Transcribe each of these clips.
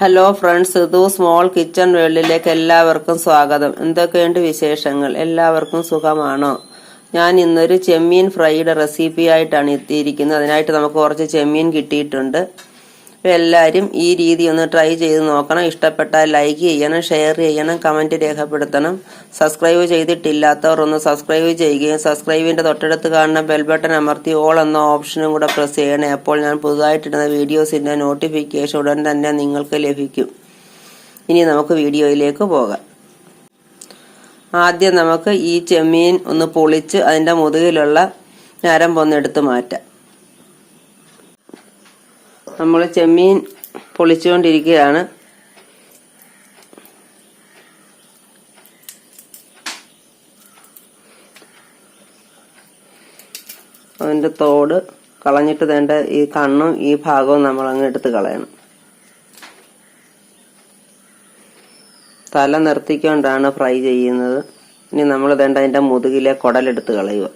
Hello friends ഇത് small kitchen വേൾഡിലേക്ക് എല്ലാവർക്കും സ്വാഗതം. എന്തൊക്കെയുണ്ട് വിശേഷങ്ങൾ? എല്ലാവർക്കും സുഖമാണോ? ഞാൻ ഇന്നൊരു ചെമ്മീൻ ഫ്രൈയുടെ റെസിപ്പി ആയിട്ടാണ് എത്തിയിരിക്കുന്നത്. അതിനായിട്ട് നമുക്ക് കുറച്ച് ചെമ്മീൻ കിട്ടിയിട്ടുണ്ട്. അപ്പോൾ എല്ലാവരും ഈ രീതി ഒന്ന് ട്രൈ ചെയ്ത് നോക്കണം. ഇഷ്ടപ്പെട്ടാൽ ലൈക്ക് ചെയ്യണം ഷെയർ ചെയ്യണം കമന്റ് രേഖപ്പെടുത്തണം. സബ്സ്ക്രൈബ് ചെയ്തിട്ടില്ലാത്തവർ ഒന്ന് സബ്സ്ക്രൈബ് ചെയ്യുകയും സബ്സ്ക്രൈബിന്റെ തൊട്ടടുത്ത് കാണുന്ന ബെൽ ബട്ടൺ അമർത്തി ഓൾ എന്ന ഓപ്ഷനും കൂടെ പ്രസ് ചെയ്യണേ. അപ്പോൾ ഞാൻ പുതുതായിട്ടിടുന്ന വീഡിയോസിന്റെ നോട്ടിഫിക്കേഷൻ ഉടൻ തന്നെ നിങ്ങൾക്ക് ലഭിക്കും. ഇനി നമുക്ക് വീഡിയോയിലേക്ക് പോകാം. ആദ്യം നമുക്ക് ഈ ചെമ്മീൻ ഒന്ന് പൊളിച്ച് അതിന്റെ മുതുകിലുള്ള ഞരമ്പൊന്നെടുത്ത് മാറ്റാം. നമ്മൾ ചെമ്മീൻ പൊളിച്ചുകൊണ്ടിരിക്കുകയാണ്. അതിന്റെ തോട് കളഞ്ഞിട്ട് വേണ്ട ഈ കണ്ണും ഈ ഭാഗവും നമ്മൾ അങ്ങ് എടുത്ത് കളയണം. തല നിർത്തിക്കൊണ്ടാണ് ഫ്രൈ ചെയ്യുന്നത്. ഇനി നമ്മൾ വേണ്ട അതിന്റെ മുതുകിലെ കുടലെടുത്ത് കളയുക.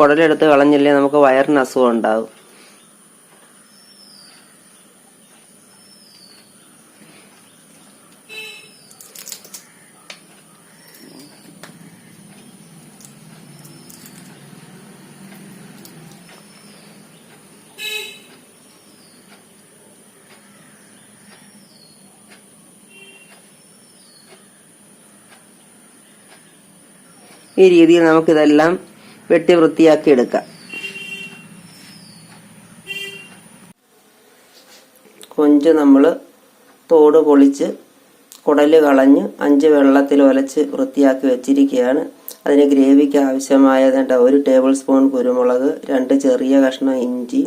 കുടലെടുത്ത് കളഞ്ഞില്ലേ നമുക്ക് വയറിന് അസുഖം ഉണ്ടാകും ഈ രീതിയിൽ നമുക്കിതെല്ലാം വെട്ടി വൃത്തിയാക്കി എടുക്കാം. കൊഞ്ച് നമ്മൾ തോട് പൊളിച്ച് കുടൽ കളഞ്ഞ് അഞ്ച് വെള്ളത്തിൽ ഒലച്ച് വൃത്തിയാക്കി വെച്ചിരിക്കുകയാണ് അതിന് ഗ്രേവിക്ക് ആവശ്യമായതേണ്ട ഒരു ടേബിൾ സ്പൂൺ കുരുമുളക് രണ്ട് ചെറിയ കഷ്ണം ഇഞ്ചി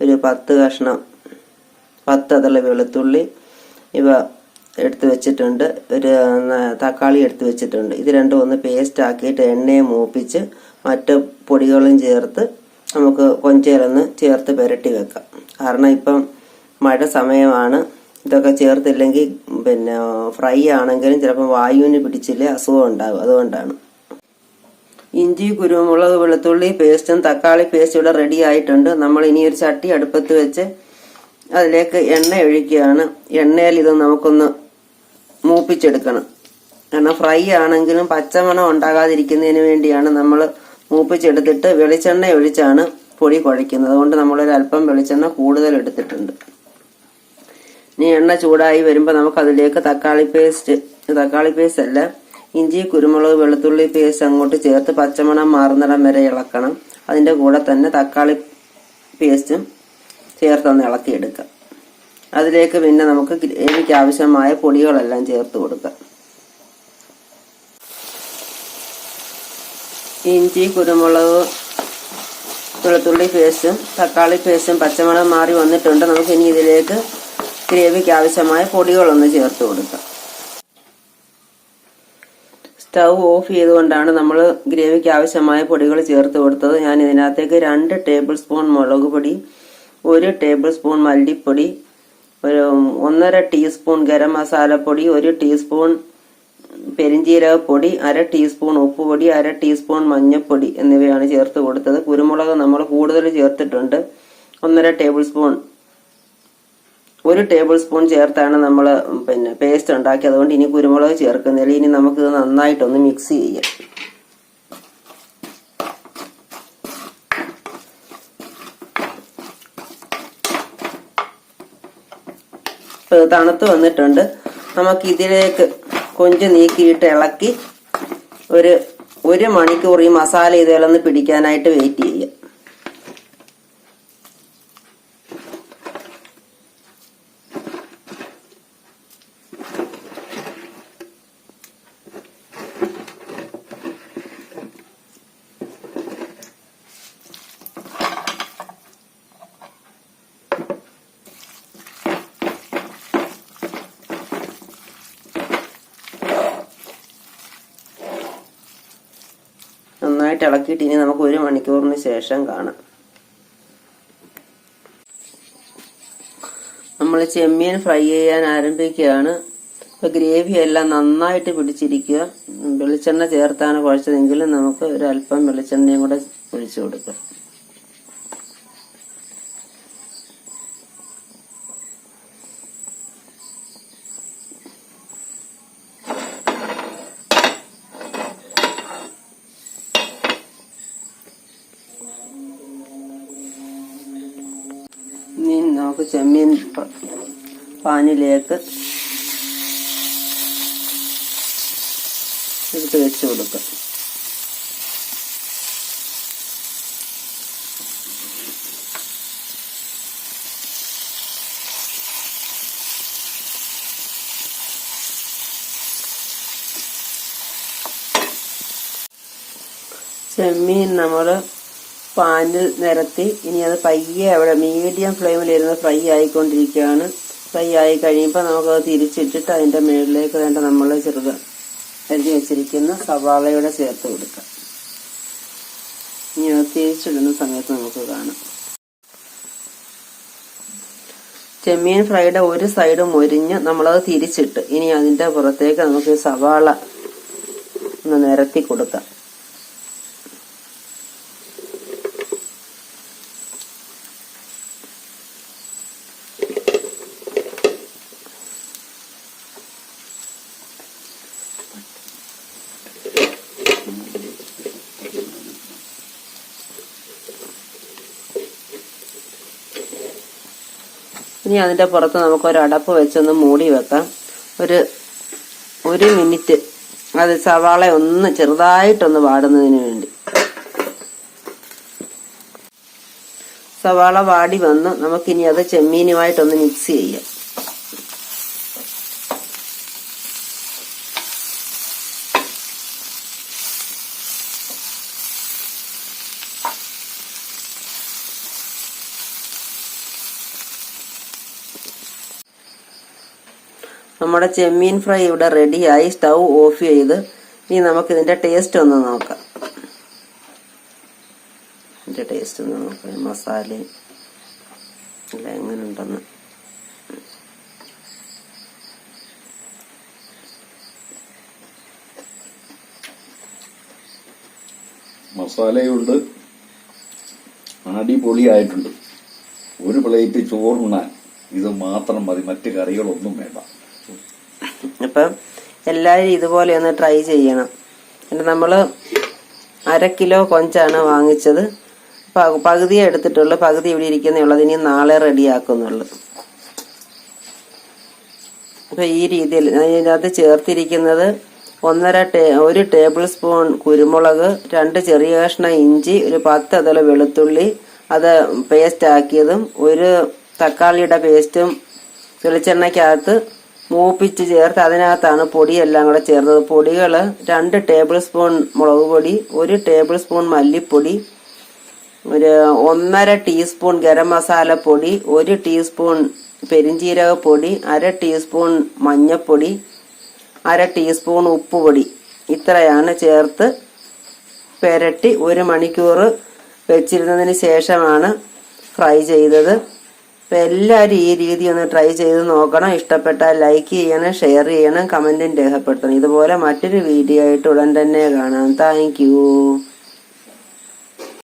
ഒരു പത്ത് കഷ്ണം പത്ത് അതള വെളുത്തുള്ളി ഇവ എടുത്തു വെച്ചിട്ടുണ്ട്. ഒരു തക്കാളി എടുത്ത് വെച്ചിട്ടുണ്ട്. ഇത് രണ്ടും ഒന്ന് പേസ്റ്റ് ആക്കിയിട്ട് എണ്ണയെ മൂപ്പിച്ച് മറ്റ് പൊടികളും ചേർത്ത് നമുക്ക് കൊഞ്ചയിലൊന്ന് ചേർത്ത് പുരട്ടി വെക്കാം. കാരണം ഇപ്പം മഴ സമയമാണ്. ഇതൊക്കെ ചേർത്തില്ലെങ്കിൽ പിന്നെ ഫ്രൈ ആണെങ്കിലും ചിലപ്പോൾ വായുവിന് പിടിച്ചില്ലേ അസുഖം ഉണ്ടാകും അതുകൊണ്ടാണ്. ഇഞ്ചി കുരുമുളക് വെളുത്തുള്ളി പേസ്റ്റും തക്കാളി പേസ്റ്റും ഇവിടെ റെഡി ആയിട്ടുണ്ട്. നമ്മൾ ഇനി ഒരു ചട്ടി അടുപ്പത്ത് വെച്ച് അതിലേക്ക് എണ്ണ ഒഴിക്കുകയാണ്. എണ്ണയിൽ ഇത് നമുക്കൊന്ന് മൂപ്പിച്ചെടുക്കണം. കാരണം ഫ്രൈ ആണെങ്കിലും പച്ചമണം ഉണ്ടാകാതിരിക്കുന്നതിന് വേണ്ടിയാണ് നമ്മൾ മൂപ്പിച്ചെടുത്തിട്ട് വെളിച്ചെണ്ണ ഒഴിച്ചാണ് പൊടി കുഴയ്ക്കുന്നത്. അതുകൊണ്ട് നമ്മളൊരു അല്പം വെളിച്ചെണ്ണ കൂടുതൽ എടുത്തിട്ടുണ്ട്. ഇനി എണ്ണ ചൂടായി വരുമ്പോൾ നമുക്ക് അതിലേക്ക് തക്കാളി പേസ്റ്റ് തക്കാളി പേസ്റ്റ് അല്ല ഇഞ്ചി കുരുമുളക് വെളുത്തുള്ളി പേസ്റ്റ് അങ്ങോട്ട് ചേർത്ത് പച്ചമണം മാറുന്നിടം വരെ ഇളക്കണം. അതിന്റെ കൂടെ തന്നെ തക്കാളി പേസ്റ്റും ചേർത്തൊന്ന് ഇളക്കിയെടുക്കാം. അതിലേക്ക് പിന്നെ നമുക്ക് ഗ്രേവിക്ക് ആവശ്യമായ പൊടികളെല്ലാം ചേർത്ത് കൊടുക്കാം. ഇഞ്ചി കുരുമുളക് വെളുത്തുള്ളി പേസ്റ്റും തക്കാളി പേസ്റ്റും പച്ചമുളക് മാറി വന്നിട്ടുണ്ട്. നമുക്ക് ഇനി ഇതിലേക്ക് ഗ്രേവിക്ക് ആവശ്യമായ പൊടികളൊന്ന് ചേർത്ത് കൊടുക്കാം. സ്റ്റൗ ഓഫ് ചെയ്തുകൊണ്ടാണ് നമ്മൾ ഗ്രേവിക്ക് ആവശ്യമായ പൊടികൾ ചേർത്ത് കൊടുത്തത്. ഞാൻ ഇതിനകത്തേക്ക് രണ്ട് ടേബിൾ സ്പൂൺ മുളക് പൊടി ഒരു ടേബിൾ സ്പൂൺ മല്ലിപ്പൊടി ഒരു ഒന്നര ടീസ്പൂൺ ഗരം മസാലപ്പൊടി ഒരു ടീസ്പൂൺ പെരിഞ്ജീരകപ്പൊടി അര ടീസ്പൂൺ ഉപ്പുപൊടി അര ടീസ്പൂൺ മഞ്ഞൾപ്പൊടി എന്നിവയാണ് ചേർത്ത് കൊടുത്തത്. കുരുമുളക് നമ്മൾ കൂടുതൽ ചേർത്തിട്ടുണ്ട്. ഒന്നര ടേബിൾ സ്പൂൺ ഒരു ടേബിൾ സ്പൂൺ ചേർത്താണ് നമ്മൾ പിന്നെ പേസ്റ്റ് ഉണ്ടാക്കി അതുകൊണ്ട് ഇനി കുരുമുളക് ചേർക്കുന്നില്ല. ഇനി നമുക്കിത് നന്നായിട്ടൊന്ന് മിക്സ് ചെയ്യാം. തണുത്ത് വന്നിട്ടുണ്ട്. നമുക്ക് ഇതിലേക്ക് കൊഞ്ച് നീക്കിയിട്ട് ഇളക്കി ഒരു ഒരു മണിക്കൂർ ഈ മസാല ഇതിലൊന്ന് പിടിക്കാനായിട്ട് വെയിറ്റ് ചെയ്യാം നന്നായിട്ട് ഇളക്കിയിട്ട് ഇനി നമുക്ക് ഒരു മണിക്കൂറിന് ശേഷം കാണാം. നമ്മൾ ചെമ്മീൻ ഫ്രൈ ചെയ്യാൻ ആരംഭിക്കുകയാണ്. ഇപ്പൊ ഗ്രേവി എല്ലാം നന്നായിട്ട് പിടിച്ചിരിക്കുക. വെളിച്ചെണ്ണ ചേർത്താണ് കുഴച്ചതെങ്കിലും നമുക്ക് ഒരു അല്പം വെളിച്ചെണ്ണയും കൂടെ ഒഴിച്ചു കൊടുക്കാം. നമുക്ക് ചെമ്മീൻ പ- പാനിലേക്ക് എടുത്ത് വെച്ച് കൊടുക്കാം ചെമ്മീൻ നമ്മൾ പാനിൽ നിരത്തി ഇനി അത് പയ്യെ അവിടെ മീഡിയം ഫ്ലെയിമിലിരുന്ന് ഫ്രൈ ആയിക്കൊണ്ടിരിക്കുകയാണ്. ഫ്രൈ ആയി കഴിയുമ്പോൾ നമുക്കത് തിരിച്ചിട്ടിട്ട് അതിന്റെ മുകളിലേക്ക് വേണ്ട നമ്മൾ ചെറുത് അരിഞ്ഞ് വെച്ചിരിക്കുന്ന സവാളയുടെ ചേർത്ത് കൊടുക്കാം. ഇനി അത് തിരിച്ചിടുന്ന സമയത്ത് നമുക്ക് കാണാം. ചെമ്മീൻ ഫ്രൈയുടെ ഒരു സൈഡ് മൊരിഞ്ഞ് നമ്മളത് തിരിച്ചിട്ട് ഇനി അതിന്റെ പുറത്തേക്ക് നമുക്ക് സവാള ഒന്ന് നിരത്തി കൊടുക്കാം. ഇനി അതിന്റെ പുറത്ത് നമുക്ക് ഒരു അടപ്പ് വെച്ചൊന്ന് മൂടി വെക്കാം. ഒരു ഒരു മിനിറ്റ്. അത് സവാള ഒന്ന് ചെറുതായിട്ടൊന്ന് വാടുന്നതിന് വേണ്ടി. സവാള വാടി വന്ന് നമുക്കിനി അത് ചെമ്മീനുമായിട്ടൊന്ന് മിക്സ് ചെയ്യാം. നമ്മുടെ ചെമ്മീൻ ഫ്രൈ ഇവിടെ റെഡിയായി. സ്റ്റൗ ഓഫ് ചെയ്ത് ഇനി നമുക്ക് ഇതിന്റെ ടേസ്റ്റ് ഒന്ന് നോക്കാം. ഇതിന്റെ ടേസ്റ്റ് ഒന്ന് നോക്കാം. മസാലയും എല്ലാം എങ്ങനെ ഉണ്ടെന്ന് മസാലയുണ്ട്. അടിപൊളിയായിട്ടുണ്ട്. ഒരു പ്ലേറ്റ് ചോറുണ്ണാൻ ഇത് മാത്രം മതി. മറ്റു കറികളൊന്നും വേണ്ട. അപ്പം എല്ലാവരും ഇതുപോലെ ഒന്ന് ട്രൈ ചെയ്യണം. എന്നിട്ട് നമ്മൾ അര കിലോ കൊഞ്ചാണ് വാങ്ങിച്ചത്. പകുതി എടുത്തിട്ടുള്ളൂ. പകുതി ഇവിടെ ഇരിക്കുന്നേ ഉള്ളത് ഇനി നാളെ റെഡിയാക്കുന്നുള്ളൂ അപ്പോൾ ഈ രീതിയിൽ അതിനകത്ത് ചേർത്തിരിക്കുന്നത് ഒന്നര ടേ ഒരു ടേബിൾ സ്പൂൺ കുരുമുളക് രണ്ട് ചെറിയ കഷ്ണം ഇഞ്ചി ഒരു പത്ത് അതല വെളുത്തുള്ളി അത് പേസ്റ്റ് ആക്കിയതും ഒരു തക്കാളിയുടെ പേസ്റ്റും വെളിച്ചെണ്ണയ്ക്കകത്ത് മൂപ്പിച്ച് ചേർത്ത് അതിനകത്താണ് പൊടിയെല്ലാം കൂടെ ചേർത്തത് പൊടികൾ രണ്ട് ടേബിൾ സ്പൂൺ മുളക് പൊടി ഒരു ടേബിൾ സ്പൂൺ മല്ലിപ്പൊടി ഒരു ഒന്നര ടീസ്പൂൺ ഗരം മസാല പൊടി ഒരു ടീസ്പൂൺ പെരിഞ്ജീരക പൊടി അര ടീസ്പൂൺ മഞ്ഞപ്പൊടി അര ടീസ്പൂൺ ഉപ്പുപൊടി. ഇത്രയാണ് ചേർത്ത് പെരട്ടി ഒരു മണിക്കൂർ വെച്ചിരുന്നതിന് ശേഷമാണ് ഫ്രൈ ചെയ്തത്. അപ്പം എല്ലാവരും ഈ രീതി ഒന്ന് ട്രൈ ചെയ്ത് നോക്കണം. ഇഷ്ടപ്പെട്ടാൽ ലൈക്ക് ചെയ്യണം ഷെയർ ചെയ്യണം കമന്റും രേഖപ്പെടുത്തണം. ഇതുപോലെ മറ്റൊരു വീഡിയോ ആയിട്ട് ഉടൻ തന്നെ കാണാം. താങ്ക്